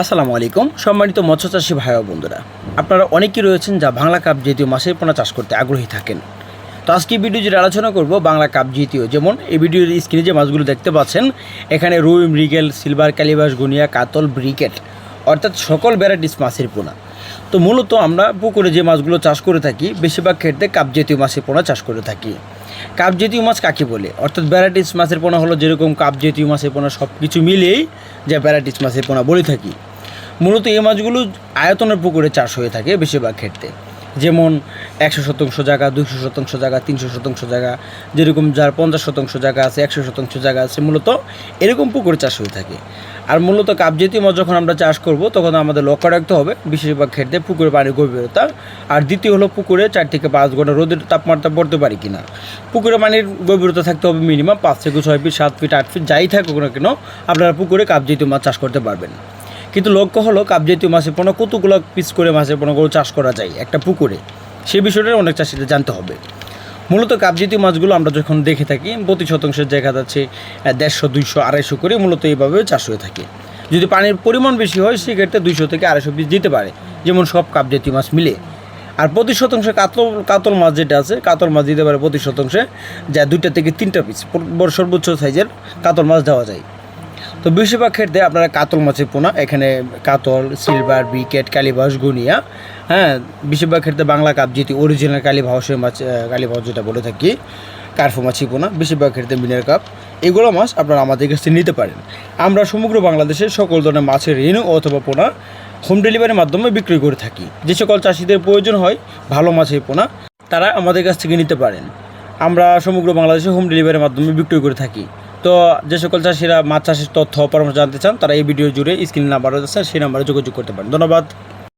আসসালামু আলাইকুম। সম্মানিত মৎস্য চাষী ভাই বন্ধুরা, আপনারা অনেকেই রয়েছেন যা বাংলা কাপ জাতীয় মাছের পোনা চাষ করতে আগ্রহী থাকেন। তো আজকে ভিডিও যেটা আলোচনা করব বাংলা কাপ জাতীয়। যেমন এই ভিডিওর স্ক্রিনে যে মাছগুলো দেখতে পাচ্ছেন, এখানে রুই মৃগেল সিলভার ক্যালিবাস, গুনিয়া, কাতল, ব্রিকেট, অর্থাৎ সকল ভ্যারাইটিস মাছের পোনা। তো মূলত আমরা পুকুরে যে মাছগুলো চাষ করে থাকি, বেশিরভাগ ক্ষেত্রে কাপ জাতীয় মাছের পোনা চাষ করে থাকি। কাপ জাতীয় মাছ কাকে বলে? অর্থাৎ ভ্যারাইটিস মাছের পোনা হলো যেরকম কাপ জাতীয় মাছের পোনা সব কিছু মিলিয়েই যে ভ্যারাইটিস মাছের পোনা বলে থাকি। মূলত এই মাছগুলো আয়তনের পুকুরে চাষ হয়ে থাকে বেশিরভাগ ক্ষেত্রে। যেমন একশো শতাংশ জায়গা দুশো শতাংশ জায়গা, তিনশো শতাংশ জায়গা, যেরকম যার পঞ্চাশ শতাংশ জায়গা আছে, একশো শতাংশ জায়গা আছে, মূলত এরকম পুকুরে চাষ হয়ে থাকে। আর মূলত কাপজাতীয় মাছ যখন আমরা চাষ করব, তখন আমাদের লক্ষ্য রাখতে হবে বেশিরভাগ ক্ষেত্রে পুকুরে পানির গভীরতা। আর দ্বিতীয় হলো পুকুরে চার থেকে পাঁচ ঘণ্টা রোদের তাপমাত্রা পড়তে পারি কিনা। পুকুরে পানির গভীরতা থাকতে হবে মিনিমাম পাঁচ থেকে ছয় ফিট সাত ফিট আট ফিট যাই থাকুক না কেন, আপনারা পুকুরে কাপজাতীয় মাছ চাষ করতে পারবেন। কিন্তু লক্ষ্য হলো কাপজাতীয় মাছের পোনা কতগুলো পিস করে মাছের পোনাগুলো চাষ করা যায় একটা পুকুরে? সে বিষয়টা অনেক চাষিদের জানতে হবে। মূলত কাপজাতীয় মাছগুলো আমরা যখন দেখে থাকি, প্রতি শতাংশের জায়গা যাচ্ছে দেড়শো, দুইশো, আড়াইশো করে মূলত এইভাবে চাষ হয়ে থাকে। যদি পানির পরিমাণ বেশি হয়, সেক্ষেত্রে দুইশো থেকে আড়াইশো পিস দিতে পারে, যেমন সব কাপজাতীয় মাছ মিলে। আর প্রতি শতাংশে কাতল কাতল মাছ যেটা আছে, কাতল মাছ দিতে পারে প্রতি শতাংশে, যা দুইটা থেকে তিনটা পিস সর্বোচ্চ সাইজের কাতল মাছ দেওয়া যায়। তো বেশিরভাগ ক্ষেত্রে আপনারা কাতল মাছের পোনা, এখানে কাতল, সিলভার, বিকেট, কালীবাস, গুনিয়া হ্যাঁ বেশিরভাগ ক্ষেত্রে বাংলা কাপ যেটি অরিজিনাল কালীভাউসের মাছ কালীভাউস যেটা বলে থাকি কার্ফু মাছি পোনা বেশিরভাগ ক্ষেত্রে মিনের কাপ এগুলো মাছ আপনারা আমাদের কাছে নিতে পারেন। আমরা সমগ্র বাংলাদেশের সকল ধরনের মাছের ঋণ অথবা পোনা হোম ডেলিভারির মাধ্যমে বিক্রি করে থাকি। যে সকল চাষিদের প্রয়োজন হয়, ভালো মাছের পোনা তারা আমাদের কাছ থেকে নিতে পারেন। আমরা সমগ্র বাংলাদেশে হোম ডেলিভারির মাধ্যমে বিক্রি করে থাকি। তো যে সকল চাষিরা মাছ চাষের তথ্য পরামর্শ জানতে চান, তারা এই ভিডিও জুড়ে স্ক্রিন নাম্বার আছে সেই নাম্বারে যোগাযোগ করতে পারেন। ধন্যবাদ।